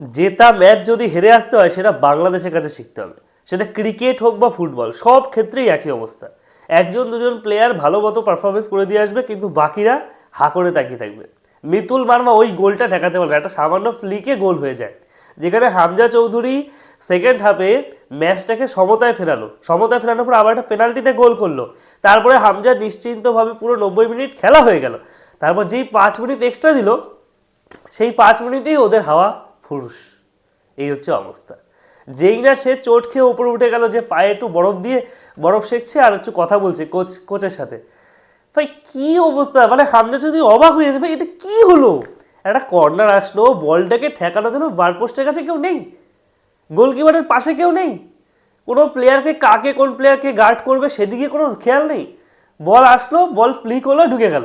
জেতা ম্যাচ যদি হেরে আসতে হয়, সেটা বাংলাদেশের কাছে শিখতে হবে। সেটা ক্রিকেট হোক বা ফুটবল, সব ক্ষেত্রেই একই অবস্থা। একজন, দুজন প্লেয়ার ভালো মতো পারফরমেন্স করে দিয়ে আসবে, কিন্তু বাকিরা হা করে তাকিয়ে থাকবে। মিতুল বার্মা ওই গোলটা ঠেকাতে পারে একটা সামান্য ফ্লিকে গোল হয়ে যায়। যেখানে হামজা চৌধুরী সেকেন্ড হাফে ম্যাচটাকে সমতায় ফেরালো। সমতায় ফেরানোর পর আবার একটা পেনাল্টিতে গোল করল। তারপরে হামজা নিশ্চিন্তভাবে পুরো নব্বই মিনিট খেলা হয়ে গেল। তারপর যেই পাঁচ মিনিট এক্সট্রা দিল, সেই পাঁচ মিনিটেই ওদের হাওয়া ফুরুস এই হচ্ছে অবস্থা। যেই না সে চোট খেয়ে উপরে উঠে গেল যে পায়ে একটু বরফ দিয়ে বরফ শেখছে আর হচ্ছে কথা বলছে কোচ, কোচের সাথে। ভাই, কি অবস্থা? মানে হামজা যদি অবাক হয়ে যাবে এটা কি হলো? একটা কর্নার আসলো, বলটাকে ঠেকানোর জন্য বার পোস্টের কাছে কেউ নেই। গোলকিপারের পাশে কেউ নেই। কোনো প্লেয়ারকে কাকে, কোন প্লেয়ারকে গার্ড করবে সেদিকে কোনো খেয়াল নেই। বল আসলো, বল ফ্লিক হলো ঢুকে গেল।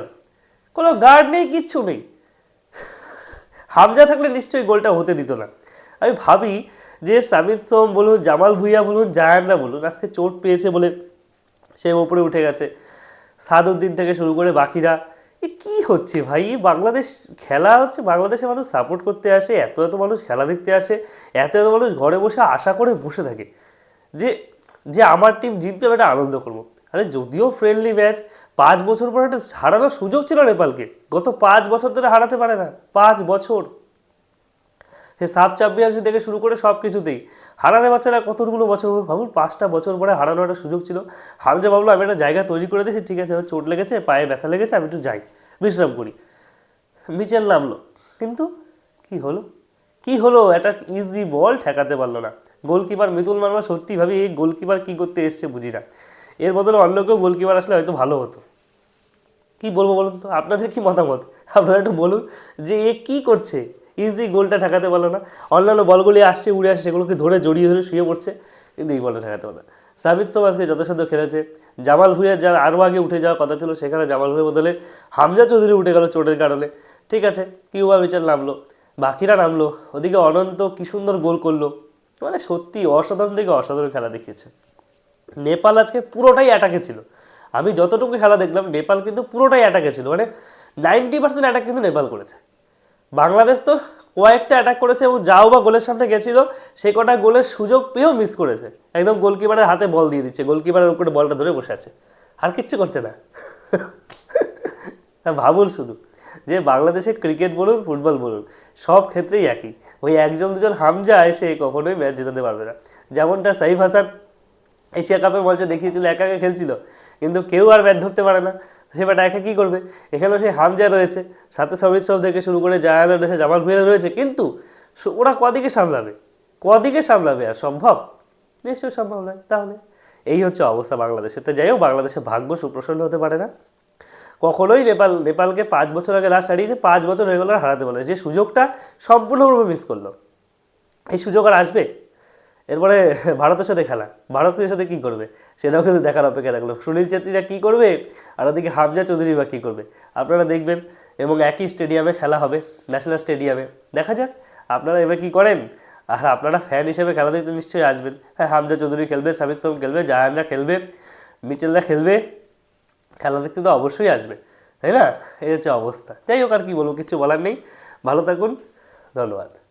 কোনো গার্ড নেই, কিচ্ছু নেই। হামজা থাকলে নিশ্চয়ই গোলটা হতে দিত না। আমি ভাবি যে সামিত সোম বলুন, জামাল ভুইয়া বলুন জায়ানরা বলুন, আজকে চোট পেয়েছে বলে সে ওপরে উঠে গেছে। সাদউদ্দিন থেকে শুরু করে বাকিরা, এ কি হচ্ছে ভাই? বাংলাদেশ খেলা হচ্ছে বাংলাদেশে মানুষ সাপোর্ট করতে আসে, এত এত মানুষ খেলা দেখতে আসে, এত এত মানুষ ঘরে বসে আশা করে বসে থাকে। যে যে আমার টিম জিতবে একটা আনন্দ করব। আরে যদিও ফ্রেন্ডলি ম্যাচ পাঁচ বছর পরে একটা হারানোর সুযোগ ছিল নেপালকে। গত পাঁচ বছর ধরে হারাতে পারে না। পাঁচ বছর। সে সাব চ্যাম্পিয়নশিপ থেকে শুরু করে সব কিছুতেই হারাতে পারছে না কতগুলো বছর ভাবুন, পাঁচটা বছর পরে হারানোর একটা সুযোগ ছিল। হামজা ভাবলো আমি একটা জায়গা তৈরি করে দিয়েছি, ঠিক আছে, আমার চোট লেগেছে, পায়ে ব্যথা লেগেছে, আমি একটু যাই। বিশ্রাম করি। মিচেল নামলো। কিন্তু কি হলো? কি হলো? একটা ইজি বল ঠেকাতে পারল না। গোলকিপার মিতুল মার্মা সত্যি ভাবি এই গোলকিপার কী করতে এসছে বুঝি না। এর বদলে অন্য কেউ গোলকিপার আসলে হয়তো ভালো হতো। কি বলব বলুন তো? আপনাদের কি মতামত? আপনারা একটু বলুন যে এ কি করছে? ইজি গোলটা ঠেকাতে পারল না। অন্যান্য বলগুলি আসছে, উড়ে আসছে, সেগুলোকে ধরে জড়িয়ে ধরে শুয়ে পড়ছে, কিন্তু এই বলটা ঠেকাতে সাবিত সোম আজকে যথাসাধ্য খেলেছে। জামাল ভুইয়া যার আরও আগে উঠে যাওয়ার কথা ছিল, সেখানে জামাল ভুইয়া বদলে হামজা চৌধুরী উঠে গেল চোটের কারণে। ঠিক আছে, কিউবা মিচেল নামলো, বাকিরা নামলো, ওদিকে অনন্ত কি সুন্দর গোল করল। মানে সত্যি অসাধারণ থেকে অসাধারণ খেলা দেখিয়েছে। নেপাল আজকে পুরোটাই অ্যাটাকে ছিল। আমি যতটুকু খেলা দেখলাম, নেপাল কিন্তু পুরোটাই অ্যাটাকে ছিল। মানে নাইনটি পার্সেন্ট অ্যাটাক কিন্তু নেপাল করেছে। বাংলাদেশ তো কয়েকটা অ্যাটাক করেছে এবং যাও বা গোলের সামনে গেছিল, সে কটা গোলের সুযোগ পেয়েও মিস করেছে। একদম গোলকিপারের হাতে বল দিয়ে দিচ্ছে গোলকিপারের উপরে বলটা ধরে বসে আছে। আর কিচ্ছু করছে না। ভাবুন শুধু, যে বাংলাদেশের ক্রিকেট বলুন ফুটবল বলুন, সব ক্ষেত্রেই একই। ওই একজন দুজন হামজা এসে কখনোই ম্যাচ জেতাতে পারবে না। যেমনটা সাইফ হাসান এশিয়া কাপের মঞ্চে দেখিয়েছিল, একা একা খেলছিল। কিন্তু কেউ আর ব্যাট ধরতে পারে না। সে ব্যাট একা কী করবে? এখানেও সেই হামজা রয়েছে। সাথে সমিত সব থেকে শুরু করে জায়াল রয়েছে জামাল ভুইয়া রয়েছে। কিন্তু ওরা কদিকে সামলাবে? কদিকে সামলাবে? আর সম্ভব? নিশ্চয়ই সম্ভব নয়। তাহলে এই হচ্ছে অবস্থা বাংলাদেশের। তো যাই হোক, বাংলাদেশের ভাগ্য সুপ্রসন্ন হতে পারে না। কখনোই নেপাল, নেপালকে পাঁচ বছর আগে লাস্ট হারিয়েছে, পাঁচ বছর হয়ে গেল হারাতে পারে যে সুযোগটা সম্পূর্ণভাবে মিস করল। এই সুযোগ আর আসবে? এরপরে ভারতের সাথে খেলা। ভারতের সাথে কি করবে? সেটাও কিন্তু দেখার অপেক্ষা রাখল। সুনীল ছেত্রীরা কী করবে? আর ওদিকে হামজা চৌধুরী বা কী করবে? আপনারা দেখবেন এবং একই স্টেডিয়ামে খেলা হবে, ন্যাশনাল স্টেডিয়ামে। দেখা যাক, আপনারা এবার কী করেন? আর আপনারা ফ্যান হিসেবে খেলা দেখতে নিশ্চয়ই আসবেন। হ্যাঁ হামজা চৌধুরী খেলবে, সামিত সোম খেলবে জায়ানরা খেলবে মিচেলরা খেলবে। খেলা দেখতে তো অবশ্যই আসবে, তাই না? এই হচ্ছে অবস্থা। যাই হোক, আর কি বলব, কিছু বলার নেই। ভালো থাকুন, ধন্যবাদ।